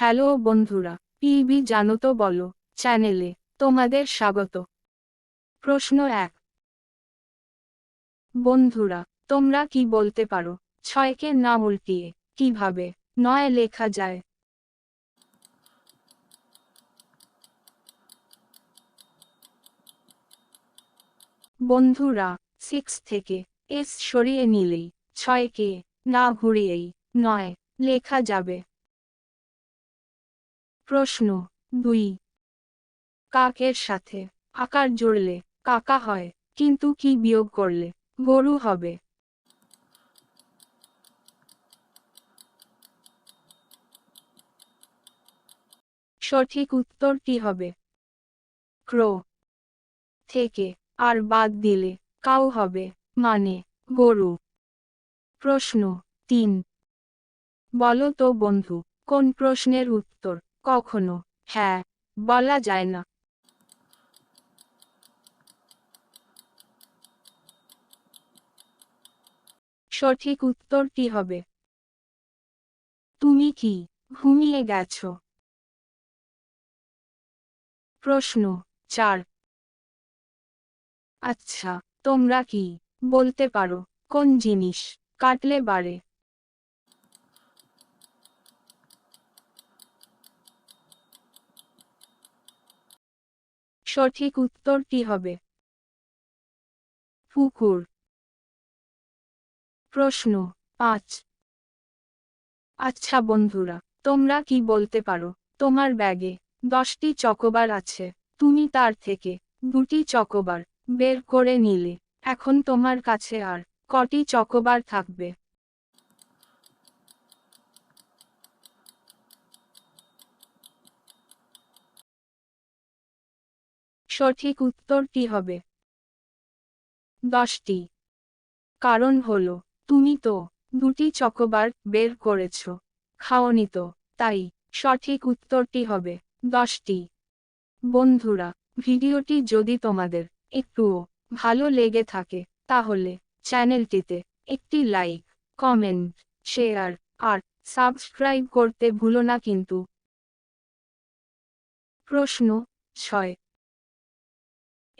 Hello বন্ধুরা PB জানো তো বলো, চ্যানেলে তোমাদের স্বাগত। প্রশ্ন এক। বন্ধুরা, তোমরা কি বলতে পারো, ছয়কে না উল্টিয়ে, কীভাবে, নয় লেখা যায়। বন্ধুরা সিক্স থেকে এস সরিয়ে নিলেই, ছয়কে না ঘুরিয়েই, নয় লেখা যাবে। প্রশ্ন দুই। কাকের সাথে আকার জুড়লে কাকা হয়, কিন্তু কি বিয়োগ করলে গরু হবে? সঠিক উত্তরটি হবে? ক্রো। থেকে আর বাদ দিলে কাউ হবে মানে গরু। প্রশ্ন তিন। বলো তো বন্ধু, কোন প্রশ্নের উত্তর? কখনো? হ্যাঁ বলা যায় না। সঠিক উত্তরটি হবে? তুমি কি ঘুমিয়ে গেছো? প্রশ্ন চার। আচ্ছা তোমরা কি বলতে পারো কোন জিনিস কাটলে বাড়ে? সঠিক উত্তরটি হবে? পুকুর। প্রশ্ন, পাঁচ। আচ্ছা বন্ধুরা, তোমরা কি বলতে পারো? তোমার ব্যাগে দশটি চকোবার আছে। তুমি তার থেকে দুটি চকোবার বের করে নিলে। এখন তোমার কাছে আর কটি চকোবার থাকবে? সঠিক উত্তরটি হবে? দশটি। কারণ হল, তুমি তো দুটি চকোবার বের করেছ, খাওনি তো, তাই সঠিক উত্তরটি হবে দশটি। বন্ধুরা, ভিডিওটি যদি তোমাদের একটুও ভালো লেগে থাকে, তাহলে চ্যানেলটিতে একটি লাইক, কমেন্ট, শেয়ার আর সাবস্ক্রাইব করতে ভুলো না কিন্তু। প্রশ্ন ছয়।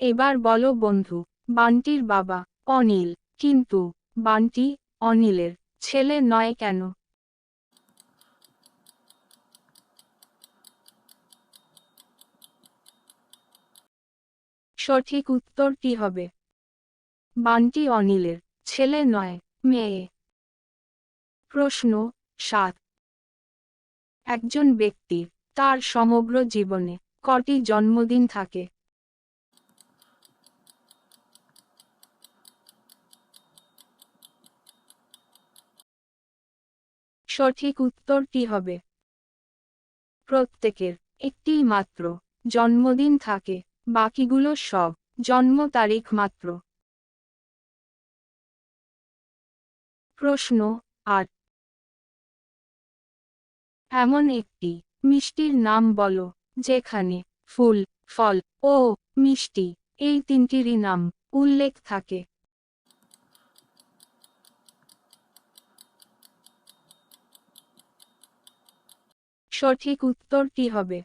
এবার বলো বন্ধু, বান্টির বাবা, অনিল। কিন্তু, বান্টি অনিলের ছেলে নয় কেন? সঠিক উত্তরটি হবে? বান্টি অনিলের ছেলে নয়, মেয়ে। প্রশ্ন সাত। একজন ব্যক্তির তার সমগ্র জীবনে কটি জন্মদিন থাকে? সঠিক উত্তরটি হবে? প্রত্যেকের একটি মাত্র জন্মদিন থাকে, বাকিগুলো সব জন্ম তারিখ মাত্র। প্রশ্ন আট। এমন একটি মিষ্টির নাম বলো, যেখানে ফুল, ফল ও মিষ্টি এই তিনটিরই নাম উল্লেখ থাকে। সঠিক উত্তরটি হবে?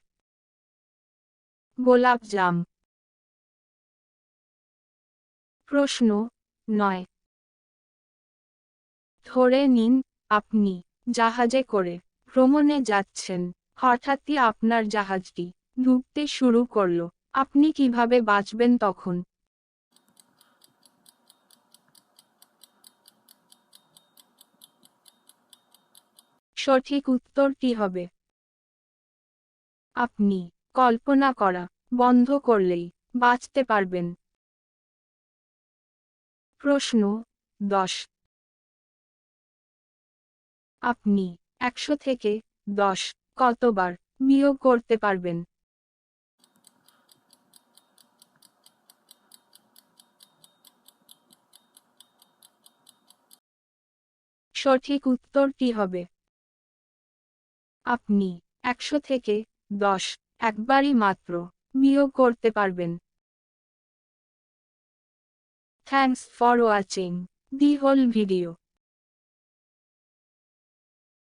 গোলাপ জাম। প্রশ্ন নয়। ধরে নিন আপনি জাহাজে করে ভ্রমণে যাচ্ছেন, হঠাৎই আপনার জাহাজটি ডুবতে শুরু করল, আপনি কীভাবে বাঁচবেন তখন? সঠিক উত্তরটি হবে? আপনি কল্পনা করা বন্ধ করলেই বাঁচতে পারবেন। প্রশ্ন দশ। আপনি একশো থেকে দশ কতবার বিয়োগ করতে পারবেন? সঠিক উত্তরটি হবে। আপনি একশো থেকে দশ। একবারই মাত্র। মিও করতে পারবেন। Thanks for watching. The whole video.